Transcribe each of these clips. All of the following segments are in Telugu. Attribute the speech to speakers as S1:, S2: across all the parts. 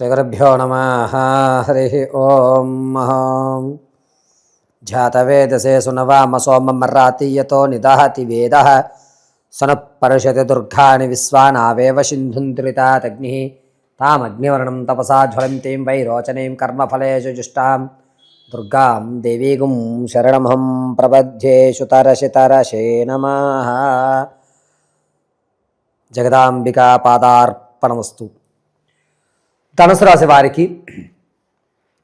S1: శ్రీగురుభ్యో నమ. హరి ఓం జాతవేదసే సునవామ సోమమరాతీయతో నిదహతి వేద. సనఃపరుషతి దుర్గాని విశ్వానావేవ సింధుంత్రితాతగ్ని తామగ్నివర్ణం తపసా జ్వలంతీం వైరోచనీం కర్మఫలేషు జుష్టాం. దుర్గాం దేవీగుం శరణమహం ప్రపద్యేషు తరశితరశే నమ. జగదాంబికా పాదార్పణమస్తు. ధనుసు రాశి వారికి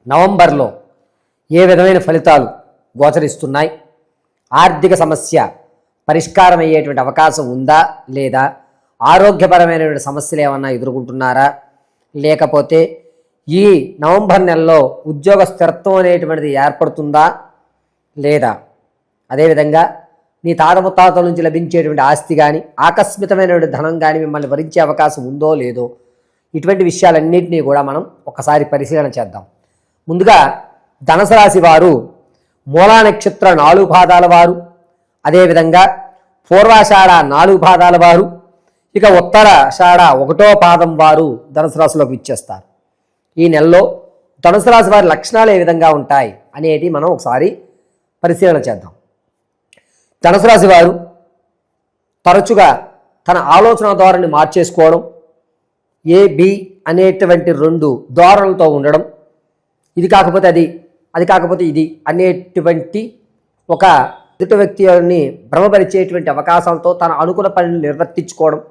S1: నవంబర్లో ఏ విధమైన ఫలితాలు గోచరిస్తున్నాయి? ఆర్థిక సమస్య పరిష్కారం అయ్యేటువంటి అవకాశం ఉందా? లేదా ఆరోగ్యపరమైనటువంటి సమస్యలు ఏమన్నా ఎదుర్కొంటున్నారా? లేకపోతే ఈ నవంబర్ నెలలో ఉద్యోగ స్థిరత్వం అనేటువంటిది ఏర్పడుతుందా? లేదా అదేవిధంగా నీ తాత ముత్తాతల నుంచి లభించేటువంటి ఆస్తి కానీ ఆకస్మితమైనటువంటి ధనం కానీ మిమ్మల్ని భరించే అవకాశం ఉందో లేదో ఇటువంటి విషయాలన్నింటినీ కూడా మనం ఒకసారి పరిశీలన చేద్దాం. ముందుగా ధనసు రాశి వారు మూలా నక్షత్ర నాలుగు పాదాల వారు అదేవిధంగా పూర్వాషాఢ నాలుగు పాదాల వారు ఇక ఉత్తర షాఢ ఒకటో పాదం వారు ధనుసు రాశిలోకి ఇచ్చేస్తారు ఈ నెలలో ధనుసు రాశి వారి లక్షణాలు ఏ విధంగా ఉంటాయి అనేది మనం ఒకసారి పరిశీలన చేద్దాం. ధనుసు రాశి వారు తరచుగా తన ఆలోచన ధోరణి మార్చేసుకోవడం ఏబి అనేటువంటి రెండు ధోరణులతో ఉండడం. ఇది కాకపోతే అది అది కాకపోతే ఇది అనేటువంటి ఒక ఎదుటి వ్యక్తిని భ్రమపరిచేటువంటి అవకాశాలతో తన అనుకున్న పనిని నిర్వర్తించుకోవడం.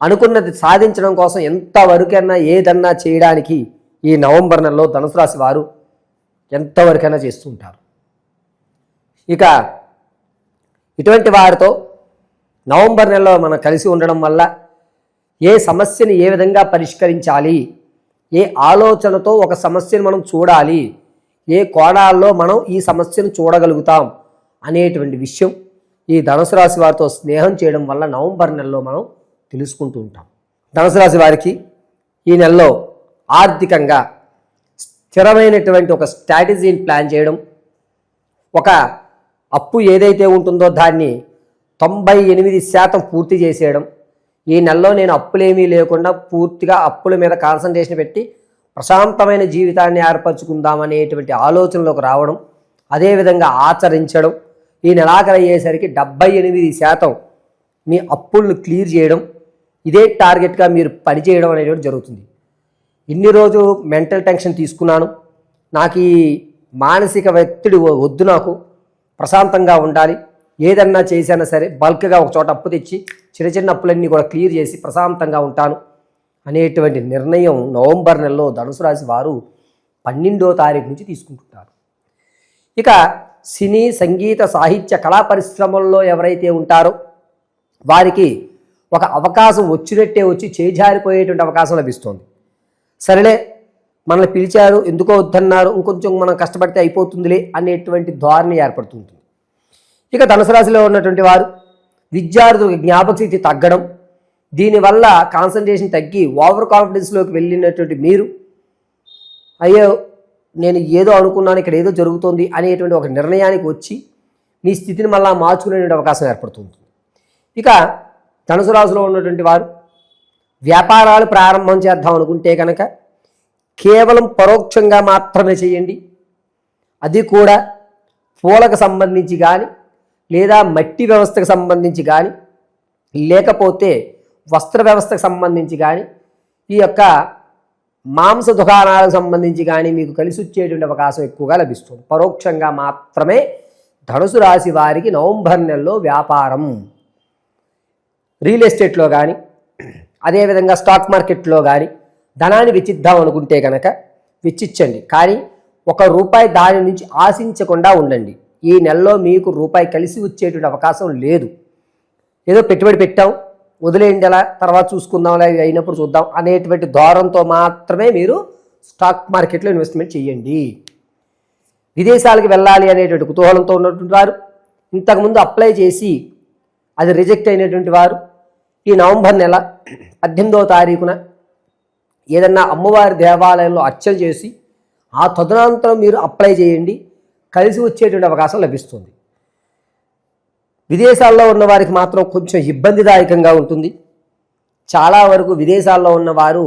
S1: అనుకున్నది సాధించడం కోసం ఎంతవరకైనా ఏదన్నా చేయడానికి ఈ నవంబర్ నెలలో ధనుసు రాశి వారు ఎంతవరకైనా చేస్తుంటారు ఇక ఇటువంటి వారితో నవంబర్ నెలలో మనం కలిసి ఉండడం వల్ల ఏ సమస్యని ఏ విధంగా పరిష్కరించాలి? ఏ ఆలోచనతో ఒక సమస్యను మనం చూడాలి? ఏ కోణాల్లో మనం ఈ సమస్యను చూడగలుగుతాం? అనేటువంటి విషయం ఈ ధనుసు రాశి వారితో స్నేహం చేయడం వల్ల నవంబర్ నెలలో మనం తెలుసుకుంటూ ఉంటాం. ధనుసు రాశి వారికి ఈ నెలలో ఆర్థికంగా స్థిరమైనటువంటి ఒక స్ట్రాటజీని ప్లాన్ చేయడం ఒక అప్పు ఏదైతే ఉంటుందో దాన్ని తొంభై ఎనిమిది శాతం పూర్తి చేసేయడం ఈ నెలలో నేను అప్పులేమీ లేకుండా పూర్తిగా అప్పుల మీద కాన్సన్ట్రేషన్ పెట్టి ప్రశాంతమైన జీవితాన్ని ఏర్పరచుకుందామనేటువంటి ఆలోచనలోకి రావడం అదేవిధంగా ఆచరించడం ఈ నెలాఖరు అయ్యేసరికి డెబ్బై ఎనిమిది శాతం మీ అప్పులను క్లియర్ చేయడం ఇదే టార్గెట్గా మీరు పనిచేయడం అనేటువంటి జరుగుతుంది. ఇన్ని రోజు మెంటల్ టెన్షన్ తీసుకున్నాను. నాకు ఈ మానసిక ఒత్తిడి వద్దు నాకు. ప్రశాంతంగా ఉండాలి. ఏదన్నా చేసినా సరే బల్క్గా ఒక చోట అప్పు తెచ్చి చిన్న చిన్న అప్పులన్నీ కూడా క్లియర్ చేసి ప్రశాంతంగా ఉంటాను. అనేటువంటి నిర్ణయం నవంబర్ నెలలో ధనుసు రాశి వారు పన్నెండో తారీఖు నుంచి తీసుకుంటుంటారు. ఇక సినీ సంగీత సాహిత్య కళా పరిశ్రమల్లో ఎవరైతే ఉంటారో వారికి ఒక అవకాశం వచ్చినట్టే వచ్చి చేజారిపోయేటువంటి అవకాశం లభిస్తుంది. సరేలే మనల్ని పిలిచారు ఎందుకో వద్దన్నారు ఇంకొంచెం మనం కష్టపడితే అయిపోతుందిలే అనేటువంటి ధోరణి ఏర్పడుతుంది ఇక ధనుసు రాశిలో ఉన్నటువంటి వారు విద్యార్థులకు జ్ఞాపక శక్తి తగ్గడం దీనివల్ల కాన్సన్ట్రేషన్ తగ్గి ఓవర్ కాన్ఫిడెన్స్లోకి వెళ్ళినటువంటి మీరు అయ్యో నేను ఏదో అనుకున్నాను ఇక్కడ ఏదో జరుగుతుంది అనేటువంటి ఒక నిర్ణయానికి వచ్చి మీ స్థితిని మళ్ళా మార్చుకునేటువంటి అవకాశం ఏర్పడుతుంది. ఇక ధనుసు రాశిలో ఉన్నటువంటి వారు వ్యాపారాలు ప్రారంభం చేద్దాం అనుకుంటే కనుక కేవలం పరోక్షంగా మాత్రమే చేయండి. అది కూడా పూలకు సంబంధించి కానీ లేదా మట్టి వ్యవస్థకు సంబంధించి కానీ లేకపోతే వస్త్ర వ్యవస్థకు సంబంధించి కానీ ఈ యొక్క మాంస దుకాణాలకు సంబంధించి కానీ మీకు కలిసి వచ్చేటువంటి అవకాశం ఎక్కువగా లభిస్తుంది. పరోక్షంగా మాత్రమే ధనుసు రాశి వారికి నవంబర్ నెలలో వ్యాపారం. రియల్ ఎస్టేట్లో కానీ అదేవిధంగా స్టాక్ మార్కెట్లో కానీ ధనాన్ని వెచ్చిద్దాం అనుకుంటే కనుక వెచ్చిచ్చండి. కానీ ఒక రూపాయి దాని నుంచి ఆశించకుండా ఉండండి. ఈ నెలలో మీకు రూపాయి కలిసి వచ్చేటువంటి అవకాశం లేదు. ఏదో పెట్టుబడి పెట్టాం వదిలేయండి అలా తర్వాత చూసుకుందాం అలా అయినప్పుడు చూద్దాం అనేటువంటి ధోరణితో మాత్రమే మీరు స్టాక్ మార్కెట్లో ఇన్వెస్ట్మెంట్ చేయండి. విదేశాలకు వెళ్ళాలి అనేటువంటి కుతూహలంతో ఉన్నటువంటి వారు ఇంతకుముందు అప్లై చేసి అది రిజెక్ట్ అయినటువంటి వారు ఈ నవంబర్ నెల పద్దెనిమిదవ తారీఖున ఏదన్నా అమ్మవారి దేవాలయంలో అర్చన చేసి ఆ తదనంతరం మీరు అప్లై చేయండి. కలిసి వచ్చేటువంటి అవకాశం లభిస్తుంది. విదేశాల్లో ఉన్న వారికి మాత్రం కొంచెం ఇబ్బందిదాయకంగా ఉంటుంది. చాలా వరకు విదేశాల్లో ఉన్నవారు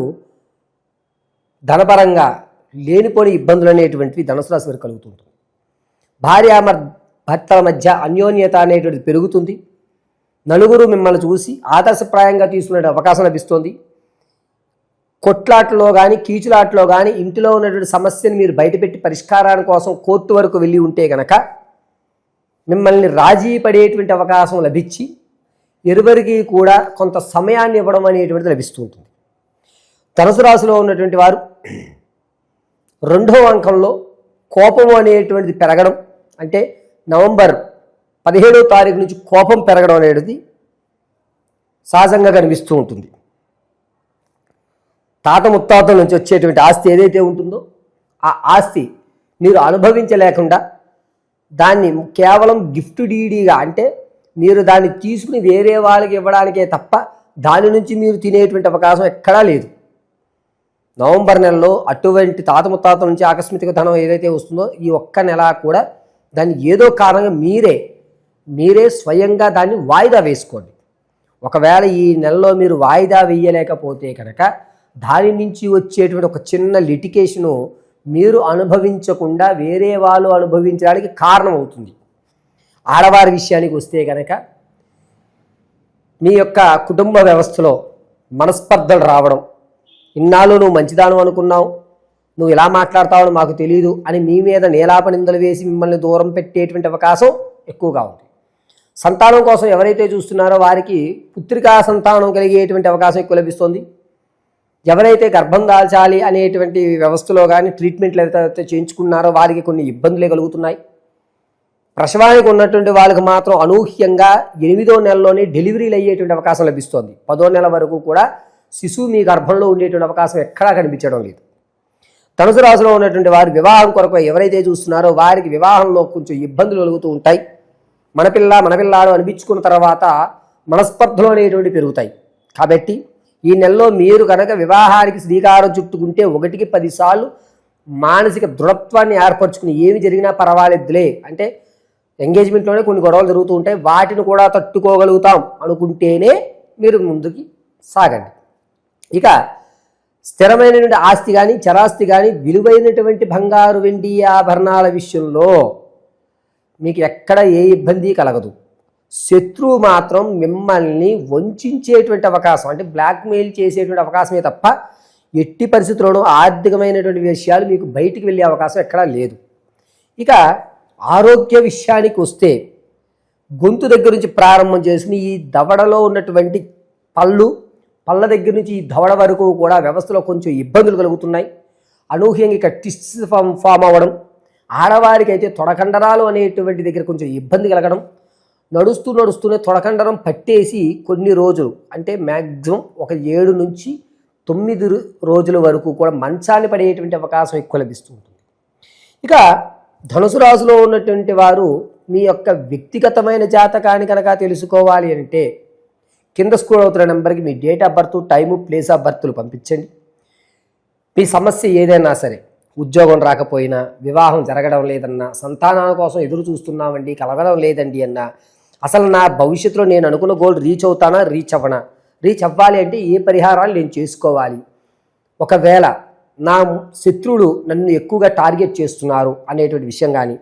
S1: ధనపరంగా లేనిపోని ఇబ్బందులు అనేటువంటివి ధనుసు రాశి వారికి కలుగుతుంటుంది. భార్య భర్తల మధ్య అన్యోన్యత అనేటువంటిది పెరుగుతుంది. నలుగురు మిమ్మల్ని చూసి ఆదర్శప్రాయంగా తీసుకునే అవకాశం లభిస్తుంది. కొట్లాటలో కానీ కీచులాటలో కానీ ఇంటిలో ఉన్నటువంటి సమస్యను మీరు బయటపెట్టి పరిష్కారాల కోసం కోర్టు వరకు వెళ్ళి ఉంటే గనక మిమ్మల్ని రాజీ పడేటువంటి అవకాశం లభించి ఇరువురికి కూడా కొంత సమయాన్ని ఇవ్వడం అనేటువంటిది లభిస్తూ ఉంటుంది. ధనుసు రాశిలో ఉన్నటువంటి వారు రెండవ అంకంలో కోపం అనేటువంటిది పెరగడం అంటే నవంబర్ పదిహేడవ తారీఖు నుంచి కోపం పెరగడం అనేది సహజంగా కనిపిస్తూ ఉంటుంది. తాత ముత్తాతల నుంచి వచ్చేటువంటి ఆస్తి ఏదైతే ఉంటుందో ఆ ఆస్తి మీరు అనుభవించలేకుండా దాన్ని కేవలం గిఫ్ట్ డీడీగా అంటే మీరు దాన్ని తీసుకుని వేరే వాళ్ళకి ఇవ్వడానికే తప్ప దాని నుంచి మీరు తినేటువంటి అవకాశం ఎక్కడా లేదు. నవంబర్ నెలలో అటువంటి తాత ముత్తాతల నుంచి ఆకస్మిక ధనం ఏదైతే వస్తుందో ఈ ఒక్క నెల కూడా దాన్ని ఏదో కారణంగా మీరే మీరే స్వయంగా దాన్ని వాయిదా వేసుకోండి. ఒకవేళ ఈ నెలలో మీరు వాయిదా వేయలేకపోతే కనుక దాని నుంచి వచ్చేటువంటి ఒక చిన్న లిటికేషను మీరు అనుభవించకుండా వేరే వాళ్ళు అనుభవించడానికి కారణం అవుతుంది ఆడవారి విషయానికి వస్తే కనుక మీ యొక్క కుటుంబ వ్యవస్థలో మనస్పర్ధలు రావడం ఇన్నాళ్ళు నువ్వు మంచిదాను అనుకున్నావు నువ్వు ఇలా మాట్లాడతావని మాకు తెలియదు అని మీ మీద నీలాపనిందలు వేసి మిమ్మల్ని దూరం పెట్టేటువంటి అవకాశం ఎక్కువగా ఉంది. సంతానం కోసం ఎవరైతే చూస్తున్నారో వారికి పుత్రికా సంతానం కలిగేటువంటి అవకాశం ఎక్కువ లభిస్తుంది. ఎవరైతే గర్భం దాల్చాలి అనేటువంటి వ్యవస్థలో కానీ ట్రీట్మెంట్లు ఏదైతే చేయించుకున్నారో వారికి కొన్ని ఇబ్బందులే కలుగుతున్నాయి. ప్రసవానికి ఉన్నటువంటి వాళ్ళకి మాత్రం అనూహ్యంగా ఎనిమిదో నెలలోనే డెలివరీలు అయ్యేటువంటి అవకాశం లభిస్తోంది. పదో నెల వరకు కూడా శిశువు మీ గర్భంలో ఉండేటువంటి అవకాశం ఎక్కడా కనిపించడం లేదు. ధనుసు రాశిలో ఉన్నటువంటి వారి వివాహం కొరకు ఎవరైతే చూస్తున్నారో వారికి వివాహంలో కొంచెం ఇబ్బందులు కలుగుతూ ఉంటాయి. మన పిల్ల మన పిల్లలు అనిపించుకున్న తర్వాత మనస్పర్ధలు అనేటువంటి పెరుగుతాయి. కాబట్టి ఈ నెలలో మీరు కనుక వివాహానికి శ్రీకారం చుట్టుకుంటే ఒకటికి పదిసార్లు మానసిక దృఢత్వాన్ని ఏర్పరచుకుని ఏమి జరిగినా పర్వాలేదులే. అంటే ఎంగేజ్మెంట్లోనే కొన్ని గొడవలు జరుగుతూ ఉంటాయి. వాటిని కూడా తట్టుకోగలుగుతాం అనుకుంటేనే మీరు ముందుకి సాగండి. ఇక స్థిరమైనటువంటి ఆస్తి కానీ చరాస్తి కానీ విలువైనటువంటి బంగారు వెండి ఆభరణాల విషయంలో మీకు ఎక్కడ ఏ ఇబ్బంది కలగదు. శత్రువు మాత్రం మిమ్మల్ని వంచేటువంటి అవకాశం అంటే బ్లాక్మెయిల్ చేసేటువంటి అవకాశమే తప్ప ఎట్టి పరిస్థితుల్లోనూ ఆర్థికమైనటువంటి విషయాలు మీకు బయటికి వెళ్ళే అవకాశం ఎక్కడా లేదు. ఇక ఆరోగ్య విషయానికి వస్తే గొంతు దగ్గర నుంచి ప్రారంభం చేసుకుని ఈ దవడలో ఉన్నటువంటి పళ్ళు పళ్ళ దగ్గర నుంచి ఈ దవడ వరకు కూడా వ్యవస్థలో కొంచెం ఇబ్బందులు కలుగుతున్నాయి. అనూహ్యంగా ఇక టిస్ట్ ఫామ్ ఫామ్ అవ్వడం ఆడవారికి అయితే తొడకండరాలు అనేటువంటి దగ్గర కొంచెం ఇబ్బంది కలగడం నడుస్తూ నడుస్తూనే తొడకండరం పట్టేసి కొన్ని రోజులు అంటే మ్యాక్సిమం ఒక ఏడు నుంచి తొమ్మిది రోజుల వరకు కూడా మంచాన్ని పడేటువంటి అవకాశం ఎక్కువ లభిస్తూ ఉంటుంది. ఇక ధనుసు రాశిలో ఉన్నటువంటి వారు మీ యొక్క వ్యక్తిగతమైన జాతకాన్ని కనుక తెలుసుకోవాలి అంటే కింద స్కూల్ అవుతున్న నెంబర్కి మీ date of birth time place of బర్త్లు పంపించండి. మీ సమస్య ఏదైనా సరే ఉద్యోగం రాకపోయినా వివాహం జరగడం లేదన్నా సంతానాల కోసం ఎదురు చూస్తున్నామండి కలగడం లేదండి అన్నా అసలు నా భవిష్యత్తులో నేను అనుకున్న గోల్ రీచ్ అవుతానా రీచ్ అవ్వనా? రీచ్ అవ్వాలి అంటే ఏ పరిహారాలు నేను చేసుకోవాలి? ఒకవేళ నా శత్రువులు నన్ను ఎక్కువగా టార్గెట్ చేస్తున్నారు అనేటువంటి విషయం కానీ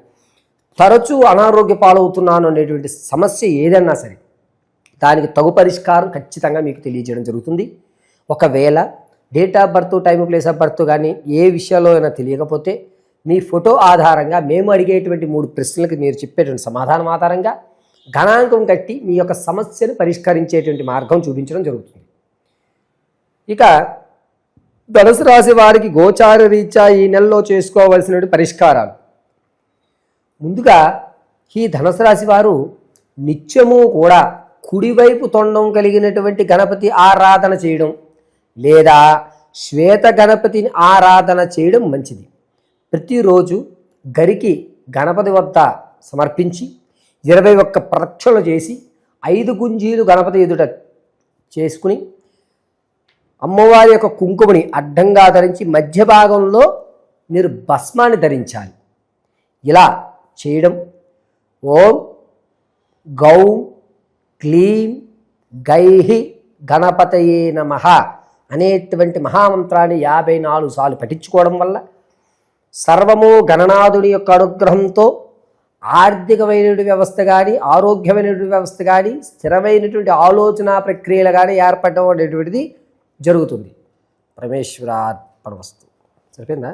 S1: తరచూ అనారోగ్య పాలవుతున్నాను అనేటువంటి సమస్య ఏదన్నా సరే దానికి తగు పరిష్కారం ఖచ్చితంగా మీకు తెలియజేయడం జరుగుతుంది. ఒకవేళ date of birth time place of birth కానీ ఏ విషయాల్లో అయినా తెలియకపోతే మీ ఫోటో ఆధారంగా మేము అడిగేటువంటి మూడు ప్రశ్నలకు మీరు చెప్పేటువంటి సమాధానం ఆధారంగా గణాంకం కట్టి మీ యొక్క సమస్యను పరిష్కరించేటువంటి మార్గం చూపించడం జరుగుతుంది. ఇక ధనుసు రాశి వారికి గోచార రీత్యా ఈ నెలలో చేసుకోవలసినటువంటి పరిష్కారాలు. ముందుగా ఈ ధనుసు రాశి వారు నిత్యము కూడా కుడివైపు తొండం కలిగినటువంటి గణపతి ఆరాధన చేయడం లేదా శ్వేత గణపతిని ఆరాధన చేయడం మంచిది. ప్రతిరోజు గరికి గణపతి వద్ద సమర్పించి ఇరవై ఒక్క ప్రదక్షిణలు చేసి ఐదు గుంజీలు గణపతి ఎదుట చేసుకుని అమ్మవారి యొక్క కుంకుమని అడ్డంగా ధరించి మధ్య భాగంలో మీరు భస్మాన్ని ధరించాలి. ఇలా చేయడం ఓం గౌ క్లీం గైహి గణపతయే నమ అనేటువంటి మహామంత్రాన్ని యాభై నాలుగు సార్లు పఠించుకోవడం వల్ల సర్వము గణనాథుని యొక్క అనుగ్రహంతో ఆర్థికమైనటువంటి వ్యవస్థ కానీ ఆరోగ్యమైనటువంటి వ్యవస్థ కానీ స్థిరమైనటువంటి ఆలోచన ప్రక్రియలు కానీ ఏర్పడడం అనేటువంటిది జరుగుతుంది. పరమేశ్వరార్పణ వస్తు సరిపోయిందా?